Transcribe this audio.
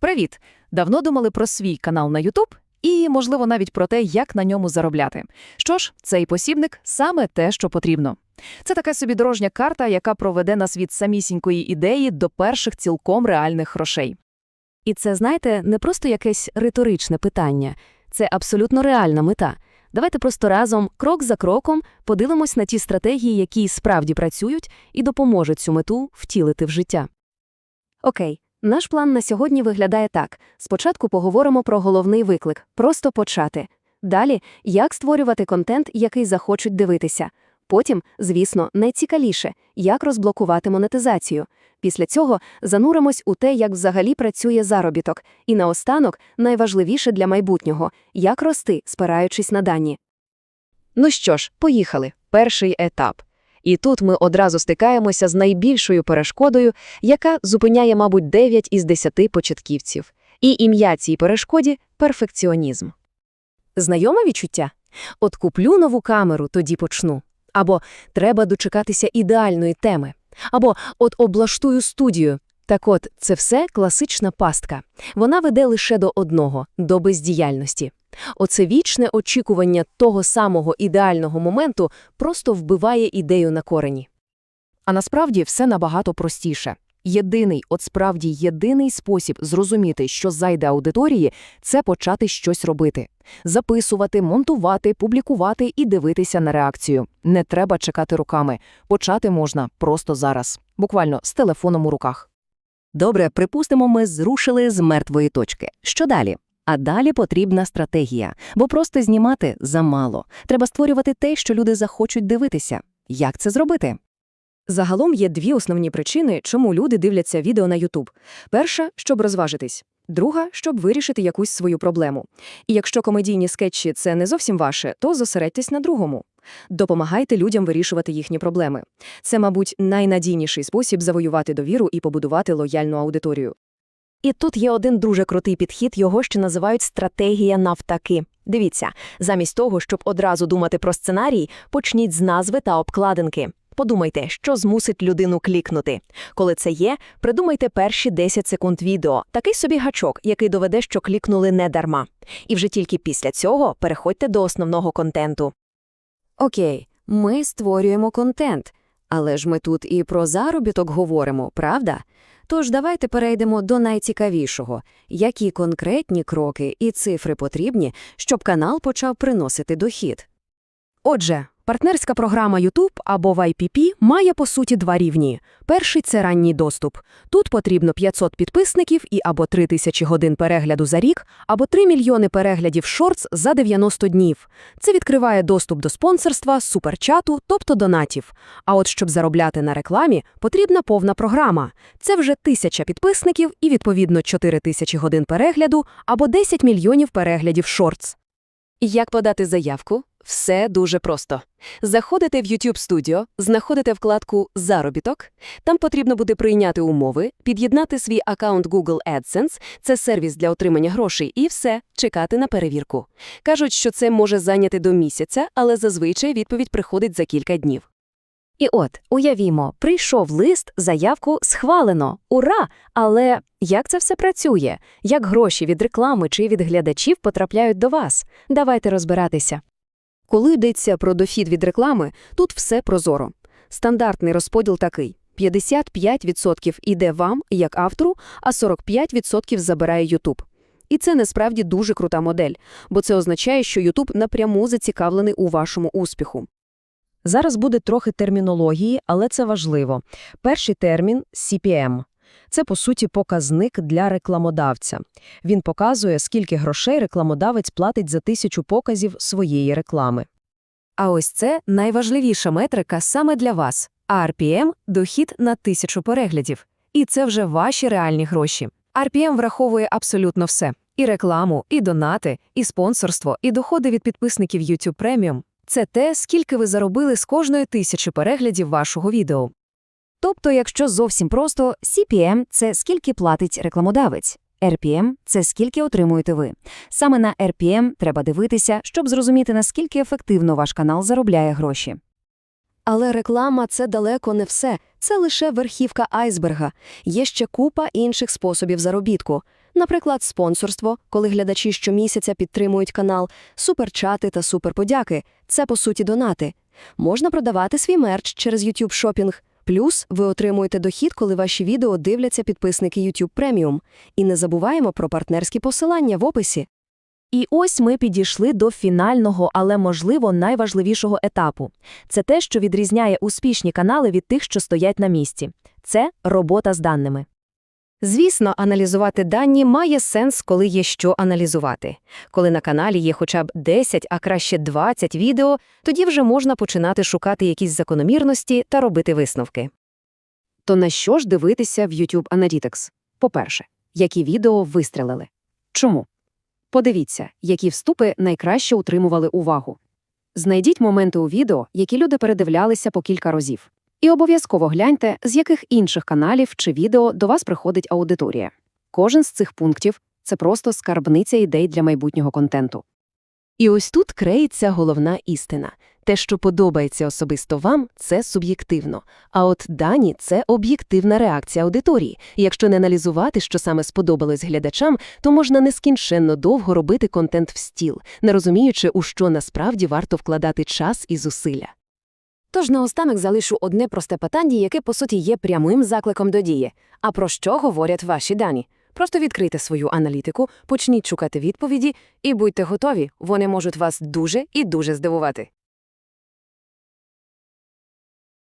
Привіт! Давно думали про свій канал на YouTube і, можливо, навіть про те, як на ньому заробляти. Що ж, цей посібник саме те, що потрібно. Це така собі дорожня карта, яка проведе нас від самісінької ідеї до перших цілком реальних грошей. І це, знаєте, не просто якесь риторичне питання, це абсолютно реальна мета. Давайте просто разом, крок за кроком, подивимось на ті стратегії, які справді працюють і допоможуть цю мету втілити в життя. Окей, наш план на сьогодні виглядає так. Спочатку поговоримо про головний виклик – просто почати. Далі – як створювати контент, який захочуть дивитися. Потім, звісно, найцікавіше – як розблокувати монетизацію. Після цього зануримось у те, як взагалі працює заробіток. І наостанок, найважливіше для майбутнього – як рости, спираючись на дані. Ну що ж, поїхали. Перший етап. І тут ми одразу стикаємося з найбільшою перешкодою, яка зупиняє, мабуть, 9 із 10 початківців. І ім'я цій перешкоді – перфекціонізм. Знайоме відчуття? От куплю нову камеру, тоді почну. Або треба дочекатися ідеальної теми. Або от облаштую студію. Так от, це все класична пастка. Вона веде лише до одного – до бездіяльності. Оце вічне очікування того самого ідеального моменту просто вбиває ідею на корені. А насправді все набагато простіше. Єдиний, от справді єдиний спосіб зрозуміти, що зайде аудиторії, це почати щось робити. Записувати, монтувати, публікувати і дивитися на реакцію. Не треба чекати руками. Почати можна просто зараз. Буквально з телефоном у руках. Добре, припустимо, ми зрушили з мертвої точки. Що далі? А далі потрібна стратегія, бо просто знімати замало. Треба створювати те, що люди захочуть дивитися. Як це зробити? Загалом є дві основні причини, чому люди дивляться відео на YouTube. Перша – щоб розважитись. Друга – щоб вирішити якусь свою проблему. І якщо комедійні скетчі – це не зовсім ваше, то зосередьтесь на другому. Допомагайте людям вирішувати їхні проблеми. Це, мабуть, найнадійніший спосіб завоювати довіру і побудувати лояльну аудиторію. І тут є один дуже крутий підхід, його ще називають стратегія навтаки. Дивіться, замість того, щоб одразу думати про сценарій, почніть з назви та обкладинки. Подумайте, що змусить людину клікнути. Коли це є, придумайте перші 10 секунд відео, такий собі гачок, який доведе, що клікнули не дарма. І вже тільки після цього переходьте до основного контенту. Окей, ми створюємо контент, але ж ми тут і про заробіток говоримо, правда? Тож давайте перейдемо до найцікавішого. Які конкретні кроки і цифри потрібні, щоб канал почав приносити дохід? Отже, партнерська програма YouTube або YPP має, по суті, два рівні. Перший – це ранній доступ. Тут потрібно 500 підписників і або 3000 годин перегляду за рік, або 3 мільйони переглядів шортс за 90 днів. Це відкриває доступ до спонсорства, суперчату, тобто донатів. А от щоб заробляти на рекламі, потрібна повна програма. Це вже 1000 підписників і, відповідно, 4000 годин перегляду або 10 мільйонів переглядів шортс. Як подати заявку? Все дуже просто. Заходите в YouTube Studio, знаходите вкладку «Заробіток». Там потрібно буде прийняти умови, під'єднати свій аккаунт Google AdSense, це сервіс для отримання грошей, і все, чекати на перевірку. Кажуть, що це може зайняти до місяця, але зазвичай відповідь приходить за кілька днів. І от, уявімо, прийшов лист, заявку схвалено. Ура! Але як це все працює? Як гроші від реклами чи від глядачів потрапляють до вас? Давайте розбиратися. Коли йдеться про дохід від реклами, тут все прозоро. Стандартний розподіл такий. 55% іде вам, як автору, а 45% забирає YouTube. І це насправді дуже крута модель, бо це означає, що YouTube напряму зацікавлений у вашому успіху. Зараз буде трохи термінології, але це важливо. Перший термін – CPM. Це, по суті, показник для рекламодавця. Він показує, скільки грошей рекламодавець платить за тисячу показів своєї реклами. А ось це найважливіша метрика саме для вас. RPM – дохід на тисячу переглядів. І це вже ваші реальні гроші. RPM враховує абсолютно все. І рекламу, і донати, і спонсорство, і доходи від підписників YouTube Premium. Це те, скільки ви заробили з кожної тисячі переглядів вашого відео. Тобто, якщо зовсім просто, CPM – це скільки платить рекламодавець, RPM – це скільки отримуєте ви. Саме на RPM треба дивитися, щоб зрозуміти, наскільки ефективно ваш канал заробляє гроші. Але реклама – це далеко не все. Це лише верхівка айсберга. Є ще купа інших способів заробітку. Наприклад, спонсорство, коли глядачі щомісяця підтримують канал, суперчати та суперподяки – це, по суті, донати. Можна продавати свій мерч через YouTube Shopping. Плюс ви отримуєте дохід, коли ваші відео дивляться підписники YouTube Premium. І не забуваємо про партнерські посилання в описі. І ось ми підійшли до фінального, але, можливо, найважливішого етапу. Це те, що відрізняє успішні канали від тих, що стоять на місці. Це робота з даними. Звісно, аналізувати дані має сенс, коли є що аналізувати. Коли на каналі є хоча б 10, а краще 20 відео, тоді вже можна починати шукати якісь закономірності та робити висновки. То на що ж дивитися в YouTube Analytics? По-перше, які відео вистрелили? Чому? Подивіться, які вступи найкраще утримували увагу. Знайдіть моменти у відео, які люди передивлялися по кілька разів. І обов'язково гляньте, з яких інших каналів чи відео до вас приходить аудиторія. Кожен з цих пунктів – це просто скарбниця ідей для майбутнього контенту. І ось тут креється головна істина. Те, що подобається особисто вам, це суб'єктивно. А от дані – це об'єктивна реакція аудиторії. Якщо не аналізувати, що саме сподобалось глядачам, то можна нескінченно довго робити контент в стіл, не розуміючи, у що насправді варто вкладати час і зусилля. Тож наостанок залишу одне просте питання, яке, по суті, є прямим закликом до дії. А про що говорять ваші дані? Просто відкрийте свою аналітику, почніть шукати відповіді і будьте готові, вони можуть вас дуже і дуже здивувати.